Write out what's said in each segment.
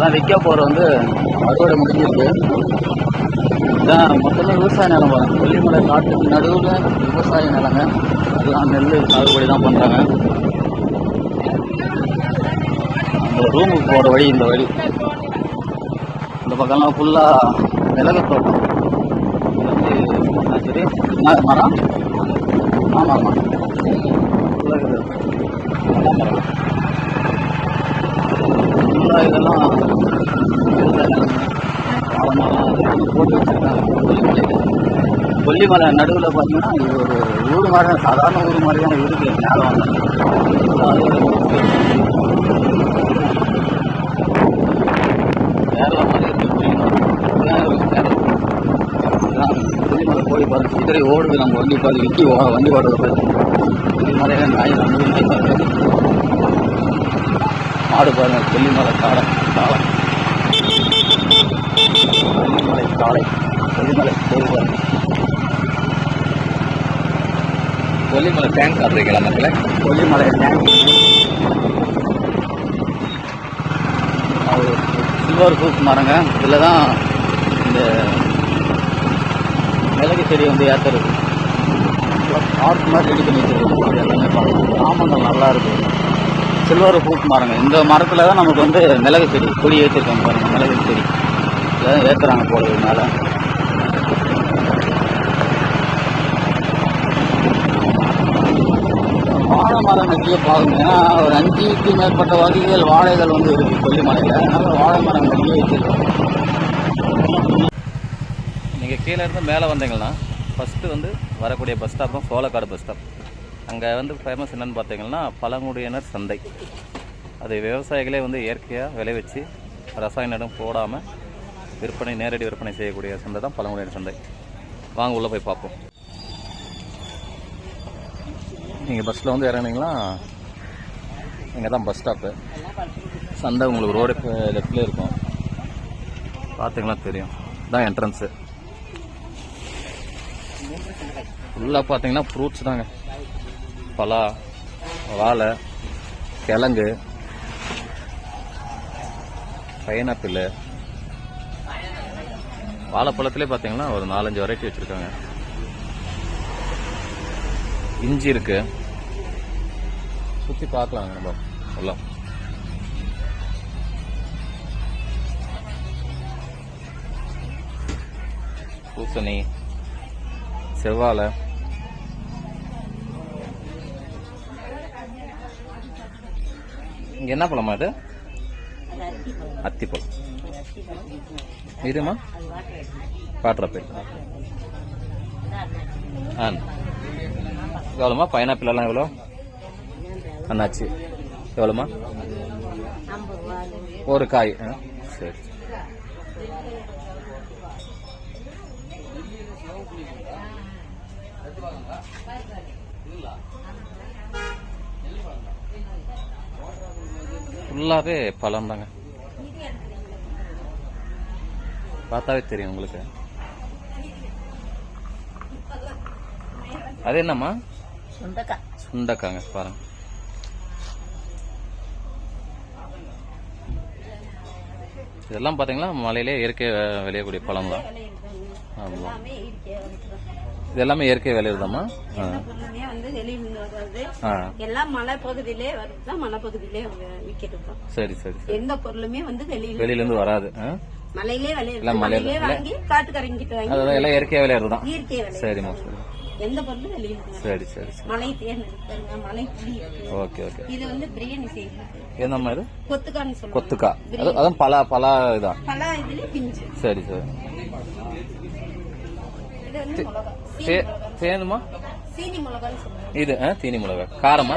அதான் விற்க போகிற வந்து அறுவடை முடிஞ்சிருக்கு. இதான் மொத்தமே விவசாய நிலம் கொல்லிமலை காட்டுக்கு நடுவில் விவசாய நிலங்க. எல்லாம் நெல் சாகுபடி தான் பண்ணுறாங்க இந்த ரூமுக்கு போகிற வழி இந்த வழி. இந்த பக்கம்லாம் ஃபுல்லாக மிளகு தோட்டம். இது வந்து என்ன சரி என்ன மரம்? ஆமாம் ஆமாம் மிளகு தோட்டம் ஃபுல்லாக இதெல்லாம் ஆழமாலாம் போட்டு வச்சுருக்காங்க கொல்லிமலையில் கொல்லிமலை நடுவில் பார்த்தீங்கன்னா இது ஒரு ஊர் மாதிரி தான் சாதாரண ஊர் மாதிரி தான் இருக்குது மேலே கேரளா மாதிரி கொல்லிமலை. போய் பாருங்க. சிதறி ஓடுது நம்ம வண்டி பாரு விக்கி வண்டி ஓடுறது பாரு கொல்லிமலையில நாய் மாடு பாருங்க. கொல்லிமலை காடை காளை. கொல்லிமலை காளை. கொல்லிமலை போய் பாருங்க. கொல்லிமலை டேங்க் சாப்பிட்றீங்களா மக்களே? கொல்லிமலை டேங்க் சில்வர் ப்ரூஃப் மரங்க இதில் தான் இந்த மிளகு செடி வந்து ஏற்றுறது ஆர்ட் மாதிரி ரெடி பண்ணி வச்சிருக்கோம். எல்லாமே பார்க்கலாம் நல்லா இருக்கும் சில்வர் ப்ரூஃப் மரங்க இந்த மரத்தில் தான் நமக்கு வந்து மிளகு செடி கொடி ஏற்றிருக்காங்க பாருங்க. மிளகு செடி. இதில் தான் ஏற்றுறாங்க போல மேலே வாழை மரம் நிறைய பாருங்க. ஏன்னா ஒரு அஞ்சுக்கு மேற்பட்ட வகைகள் வாழைகள் வந்து இருக்கு கொல்லிமலையில் அதனால வாழை மரம் நிறைய வச்சிருக்கோம். நீங்கள் கீழே இருந்து மேலே வந்தீங்கன்னா ஃபஸ்ட்டு வந்து வரக்கூடிய பஸ் ஸ்டாப் தான் சோழக்காடு பஸ் ஸ்டாப் அங்கே வந்து ஃபேமஸ் என்னென்னு பார்த்தீங்கன்னா பழங்குடியினர் சந்தை. அது விவசாயிகளே வந்து இயற்கையாக விளைவிச்சு ரசாயனம் போடாமல் விற்பனை நேரடி விற்பனை செய்யக்கூடிய சந்தை தான் பழங்குடியினர் சந்தை. வாங்க உள்ளே போய் பார்ப்போம். நீங்கள் பஸ்ஸில் வந்து இறங்குனீங்கன்னா இங்கே தான் பஸ் ஸ்டாப்பு சந்தை உங்களுக்கு ரோடு லெஃப்டில் இருக்கும். பார்த்தீங்களா தெரியும். தான் என்ட்ரன்ஸு ஃபுல்லாக பார்த்தீங்கன்னா ஃப்ரூட்ஸ் தாங்க. பலா வாழை கிழங்கு பைனாப்பிள் வாழைப்பழத்துலேயே பார்த்தீங்கன்னா ஒரு நாலஞ்சு வெரைட்டி வச்சுருக்காங்க. இஞ்சி இருக்கு. சுற்றி பார்க்கலாங்க நம்ம. உள்ள. பூசணி செவ்வாழை. இங்க என்ன பழமா இது? அத்திப்பழம். இதுமா? வாட்டர் ஆ. எவ்வளோமா? பைனாப்பிள் எல்லாம் எவ்வளோ? அண்ணாச்சி எவ்வளோமா? ஒரு காய் ஆ சரி. ஃபுல்லாகவே பழம் தாங்க. பார்த்தாவே தெரியும் உங்களுக்கு. அது என்னம்மா? சுண்டக்காய் சுண்டக்காங்க பாருங்க. இதெல்லாம் பாத்தீங்கன்னா மலையிலே இயற்கை விளையக்கூடிய பழம் தான் ஆமா. எல்லாமே இயற்கையா வந்துடும். இது எல்லாமே இயற்கை ஆ. எல்லாம் மலை பகுதியிலே மலை பகுதியிலே விக்கிறது சரி சரி எந்த பொருளுமே வந்து வெளியில வெளியில இருந்து வராது. ஆ? மலையிலே விளையுது மலையில- வாங்கி காட்டுக்கரைங்கிட்டு வாங்கி எல்லாம் இயற்கை விளையுது சரிம்மா சரி. எந்த பொருளும் சரி சரி மலை தேன் இருக்குங்க மலை புளி இருக்கு. Okay okay. இது வந்து பிரியாணி செய்யறது. என்னம்மா இது? கொத்துக்கான்னு சொல்லுவாங்க. கொத்துக்கா. அது அதான் பலா பலா இதான். பல இதுல பிஞ்சு. சரி சரி. இது வந்து மிளகா. தே- தேனுமா? சீனி மிளகான்னு சொல்லுவாங்க. இது தீனி மிளகா. காரமா?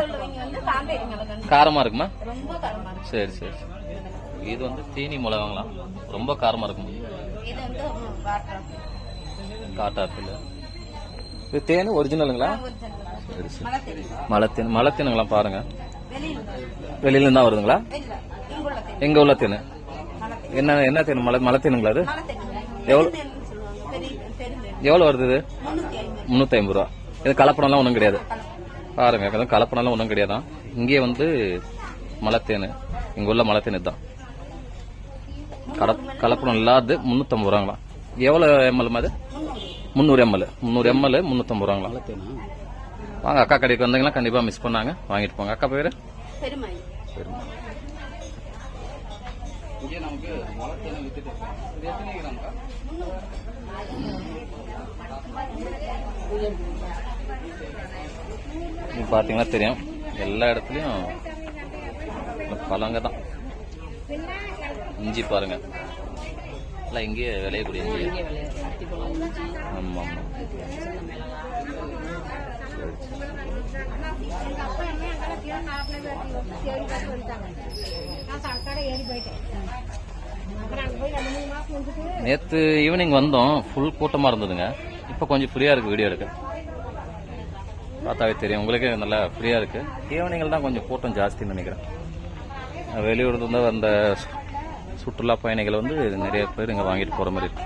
காரமா இருக்குமா? ரொம்ப காரமா இருக்கும் சரி சரி. இது வந்து தீனி மிளகாங்களா ரொம்ப காரமா இருக்கும். காட்டாப்பில் இது தேன் ஒரிஜினலுங்களா மலத்தேன் மலத்தேனுங்களா பாருங்க. வெளியில இருந்தா வருதுங்களா தேன். எங்க உள்ள தேனு. என்ன என்ன தேன்? மலை மலத்தேனுங்களா அது? பெருந்தேன். எவ்வளவு வருது இது? முன்னூத்தி ஐம்பது. ரூபா. இது கலப்படம்லாம் ஒன்றும் கிடையாது. பாருங்க எதுவும் கலப்படம்லாம் ஒன்றும் கிடையாதான் இங்கே வந்து மலத்தேனு. இங்க உள்ள மலத்தேன் இதுதான். கலப்படம் இல்லாது முந்நூற்றம்பது ரூபாங்களா? எவ்வளோ எம்எல் அது முந்நூறு எம்எல் முந்நூறு எம்எல் முந்நூற்றம்பது ரூபாங்களா? வாங்க அக்கா கடைக்கு வந்தீங்கன்னா கண்டிப்பாக மிஸ் பண்ணாங்க. வாங்கிட்டு போங்க. அக்கா பேர்? பெருமாள். இங்கே நமக்கு வளர்த்தேனை வித்துட்டு இருக்கோம். இது எத்தனை கிராம்க்கா? இது பார்த்தீங்கன்னா தெரியும். எல்லா இடத்துலையும் பழங்க தான். இஞ்சி பாருங்க. எல்லாம் இங்கேயே விளையக்கூடிய இஞ்சி. ஆமாம் ஆமாம் நேற்று ஈவினிங் வந்தோம். ஃபுல் கூட்டமாக இருந்ததுங்க. இப்போ கொஞ்சம் ஃப்ரீயாக இருக்குது வீடியோ எடுக்க. பார்த்தாவே தெரியும். உங்களுக்கே நல்லா ஃப்ரீயாக இருக்குது ஈவினிங்கில் தான் கொஞ்சம் கூட்டம் ஜாஸ்தின்னு நினைக்கிறேன். வெளியூர்லேருந்து வந்த சுற்றுலா பயணிகள் வந்து நிறைய பேர் இங்கே வாங்கிட்டு போகிற மாதிரி இருக்கு.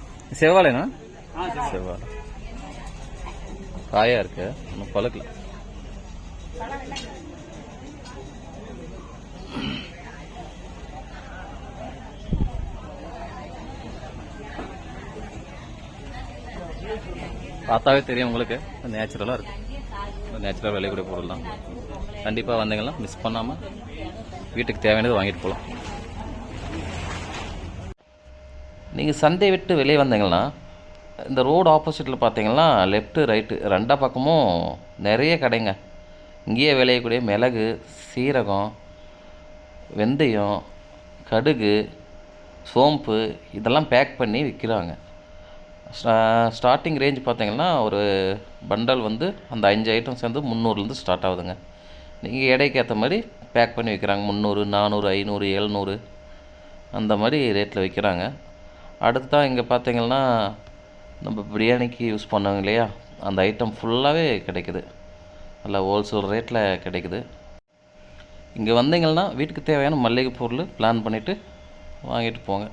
செவ்வாழைனா செவ்வாழை. காயா இருக்கு. இன்னும் பழுக்கல. பார்த்தாவே தெரியும் உங்களுக்கு. நேச்சுரலாக இருக்கு. நேச்சுரலாக விளையக்கூடிய பொருள் தான் கண்டிப்பாக வந்தீங்கன்னா மிஸ் பண்ணாமல் வீட்டுக்கு தேவையானது வாங்கிட்டு போகலாம் நீங்கள் சந்தை விட்டு வெளியே வந்தீங்கன்னா இந்த ரோடு ஆப்போசிட்டில் பார்த்தீங்கன்னா லெஃப்ட்டு ரைட்டு ரெண்டா பக்கமும் நிறைய கடைங்க. இங்கேயே விளையக்கூடிய மிளகு சீரகம் வெந்தயம் கடுகு சோம்பு இதெல்லாம் பேக் பண்ணி விற்கிறாங்க ஸ்டார்டிங் ரேஞ்ச் பார்த்தீங்கன்னா ஒரு பண்டல் வந்து அந்த அஞ்சு ஐட்டம் சேர்ந்து முந்நூறுலேருந்து ஸ்டார்ட் ஆகுதுங்க. நீங்கள் எடைக்கு ஏற்ற மாதிரி பேக் பண்ணி விற்கிறாங்க முந்நூறு நானூறு ஐநூறு எழுநூறு அந்த மாதிரி ரேட்டில் விற்கிறாங்க அடுத்ததாக இங்கே பார்த்தீங்கன்னா நம்ம பிரியாணிக்கு யூஸ் பண்ணோங்க இல்லையா? அந்த ஐட்டம் ஃபுல்லாகவே கிடைக்குது. நல்லா ஹோல்சேல் ரேட்டில் கிடைக்குது. இங்கே வந்தீங்கன்னா வீட்டுக்கு தேவையான மல்லிகை பொருள் பிளான் பண்ணிவிட்டு வாங்கிட்டு போங்க.